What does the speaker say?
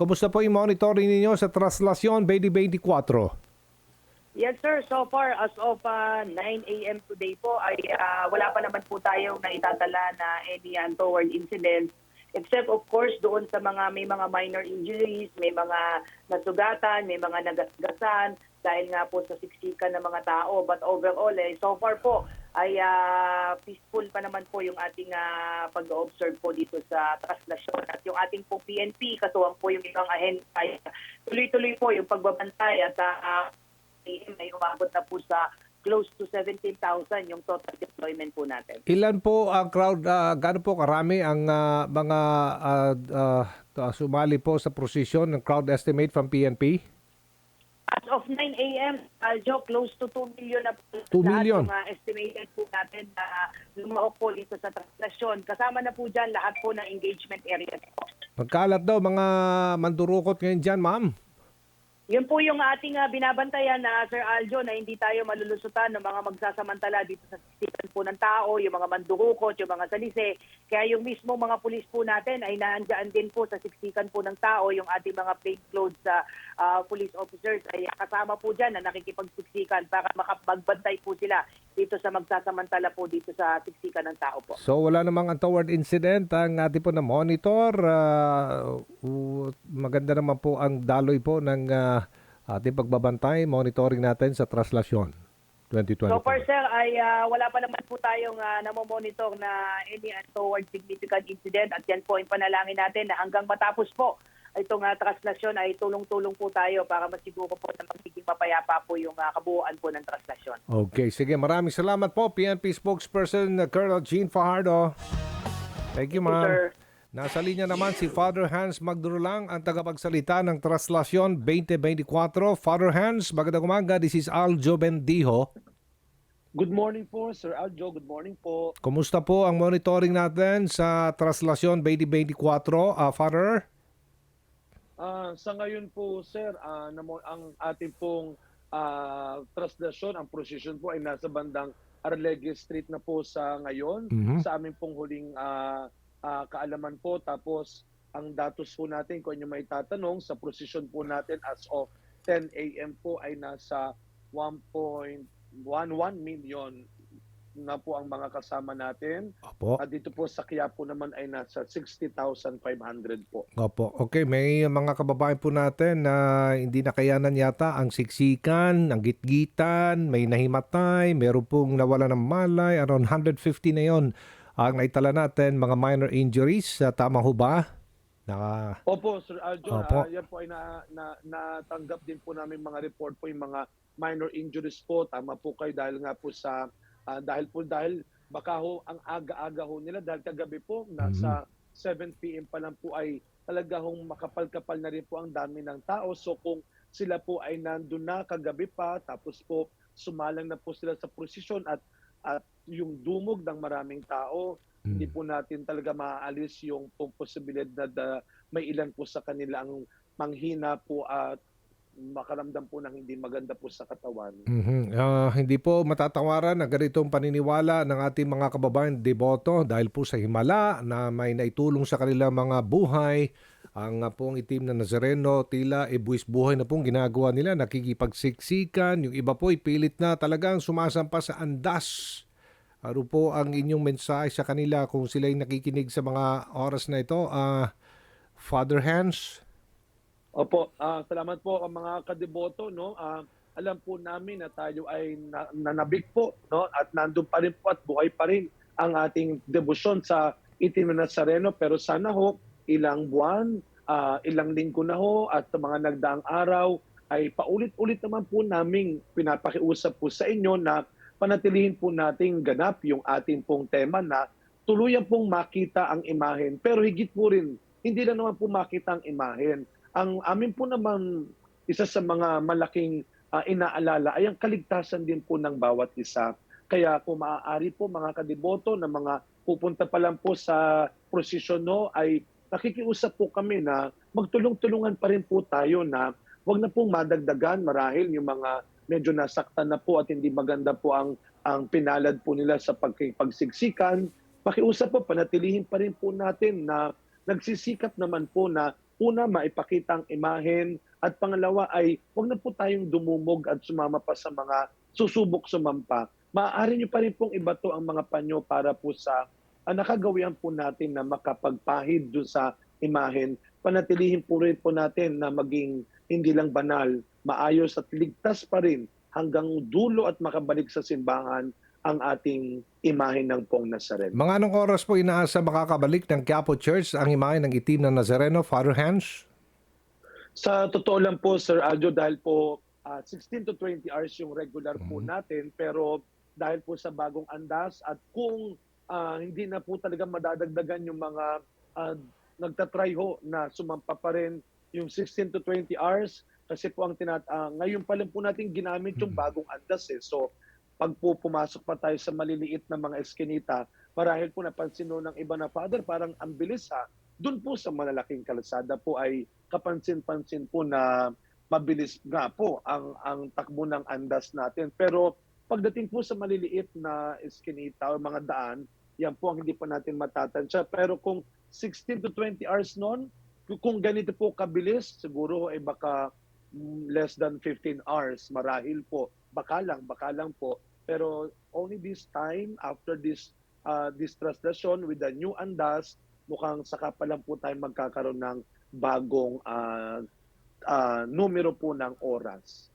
Kumusta po yung monitoring ninyo sa Traslasyon 2024? Yes sir, so far as of uh, 9 a.m. today po ay uh, wala pa naman po tayong naitatala na any untoward incidents except of course doon sa mga may mga minor injuries, may mga nasugatan, may mga nagasgasan dahil nga po sa siksikan ng mga tao. But overall, eh, so far po ay uh, peaceful pa naman po yung ating uh, pag-observe po dito sa translasyon. At yung ating po PNP, katuwang po yung ibang ahensya, tuloy-tuloy po yung pagbabantay at uh, ay umabot na po sa close to 17,000 yung total deployment po natin. Ilan po ang crowd, uh, gaano po karami ang ah, mga ah, ah, ah, sumali po sa prosesyon ng crowd estimate from PNP? As of 9 a.m., Aljo, close to 2 million na po 2 million? lahat uh, estimated po natin na lumahok po dito sa translasyon. Kasama na po dyan lahat po ng engagement areas po. Magkalat daw mga mandurukot ngayon dyan, ma'am. Yun po yung ating uh, binabantayan na Sir Aljo na hindi tayo malulusutan ng mga magsasamantala dito sa siksikan po ng tao, yung mga mandurukot, yung mga salise. Kaya yung mismo mga pulis po natin ay naandyan din po sa siksikan po ng tao, yung ating mga plainclothes sa uh, police officers ay kasama po dyan na nakikipagsiksikan para makapagbantay po sila dito sa magsasamantala po dito sa siksikan ng tao po. So wala namang untoward incident ang ating po na monitor. ah, u- maganda naman po ang daloy po ng ah, ating pagbabantay, monitoring natin sa traslasyon 2024. So far sir ay ah, wala pa naman po tayong uh, namomonitor na any untoward significant incident at yan po ang panalangin natin na hanggang matapos po itong uh, translasyon ay tulong-tulong po tayo para masiguro po na magiging mapayapa po yung ah, kabuuan po ng translasyon. Okay, sige. Maraming salamat po, PNP spokesperson uh, Colonel Gene Fajardo. Thank you, ma'am. Nasa linya naman si Father Hans Magdurulang, ang tagapagsalita ng Traslasyon 2024. Father Hans, magandang umaga. This is Aljo Bendijo. Good morning po, Sir Aljo. Good morning po. Kumusta po ang monitoring natin sa Traslasyon 2024, ah, Father? Ah, sa ngayon po, Sir, namo- ang ating pong ah, traslasyon, ang procession po ay nasa bandang Arlegue Street na po sa ngayon. Mhm. Sa aming pong huling ah, ah, kaalaman po. Tapos, ang datos po natin, kung inyo may tatanong, sa procession po natin as of 10 a.m. po ay nasa 1.11 million na po ang mga kasama natin. Opo. At dito po sa Quiapo naman ay nasa 60,500 po. Opo. Okay, may mga kababayan po natin na hindi nakayanan yata ang siksikan, ang gitgitan, may nahimatay, meron pong nawala ng malay, around 150 na yon ang naitala natin, mga minor injuries. Ah, tama ho ba? Naka, Opo, Sir Aljo, Opo. ah, yan po ay na, na, natanggap din po namin mga report po yung mga minor injuries po. Tama po kayo dahil nga po sa, ah, dahil po dahil baka ho ang aga-aga ho nila dahil kagabi po nasa 7 p.m. pa lang po ay talaga hong makapal-kapal na rin po ang dami ng tao. So kung sila po ay nandun na kagabi pa tapos po sumalang na po sila sa prosesyon at at yung dumog ng maraming tao, hindi po natin talaga maaalis yung posibilidad na da- may ilan po sa kanila ang manghina po at makaramdam po ng hindi maganda po sa katawan. Mhm. Ah, hindi po matatawaran ang ganitong paniniwala ng ating mga kababayan deboto dahil po sa himala na may naitulong sa kanilang mga buhay. Ang ah, pong itim na Nazareno tila e buwis buhay na pong ginagawa nila, nakikipagsiksikan. Yung iba po ipilit na talagang sumasampa sa andas. Ano po ang inyong mensahe sa kanila kung sila'y nakikinig sa mga oras na ito? Ah, Father Hans? Opo, ah, salamat po ang mga kadeboto no. Ah, alam po namin na tayo ay na, nanabik po no at nandun pa rin po at buhay pa rin ang ating debosyon sa itim na Nazareno pero sana ho ilang buwan, ah, ilang linggo na ho at mga nagdaang araw ay paulit-ulit naman po naming pinapakiusap po sa inyo na panatilihin po nating ganap yung ating pong tema na tuluyan pong makita ang imahen. Pero higit po rin, hindi lang naman po makita ang imahen. Ang amin po naman, isa sa mga malaking ah, inaalala ay ang kaligtasan din po ng bawat isa. Kaya kung maaari po mga kadeboto na mga pupunta pa lang po sa prosesyon no, ay nakikiusap po kami na magtulong-tulungan pa rin po tayo na wag na pong madagdagan marahil yung mga medyo nasaktan na po at hindi maganda po ang ang pinalad po nila sa pagkipagsiksikan. Pakiusap po, panatilihin pa rin po natin na nagsisikap naman po na una, maipakita ang imahen at pangalawa ay huwag na po tayong dumumog at sumama pa sa mga susubok sumampa. Maaari nyo pa rin pong ibato ang mga panyo para po sa uh, nakagawian po natin na makapagpahid doon sa imahen. Panatilihin po rin po natin na maging hindi lang banal, maayos at ligtas pa rin hanggang dulo at makabalik sa simbahan ang ating imahe ng Pong Nazareno. Mga anong oras po inaasa makakabalik ng Quiapo Church ang imahe ng itim na Nazareno, Father Hans? Sa totoo lang po, Sir Aljo, dahil po ah, 16 to 20 hours yung regular po Mhm. natin, pero dahil po sa bagong andas at kung ah, hindi na po talaga madadagdagan yung mga ah, nagtatry ho na sumampa pa rin yung 16 to 20 hours, kasi po ang tinat ah, ngayon pa lang po natin ginamit yung Mhm. bagong andas eh. So, pag po pumasok pa tayo sa maliliit na mga eskinita, marahil po napansin no ng iba na, Father, parang ang bilis ha. Doon po sa malalaking kalsada po ay kapansin-pansin po na mabilis nga po ang, ang takbo ng andas natin. Pero pagdating po sa maliliit na eskinita o mga daan, yan po ang hindi po natin matatansya. Pero kung 16 to 20 hours noon, kung ganito po kabilis, siguro ay baka mm, less than 15 hours marahil po. Baka lang, baka lang po. Pero only this time, after this uh, this translation with the new andas, mukhang saka pa lang po tayo magkakaroon ng bagong uh, uh, numero po ng oras.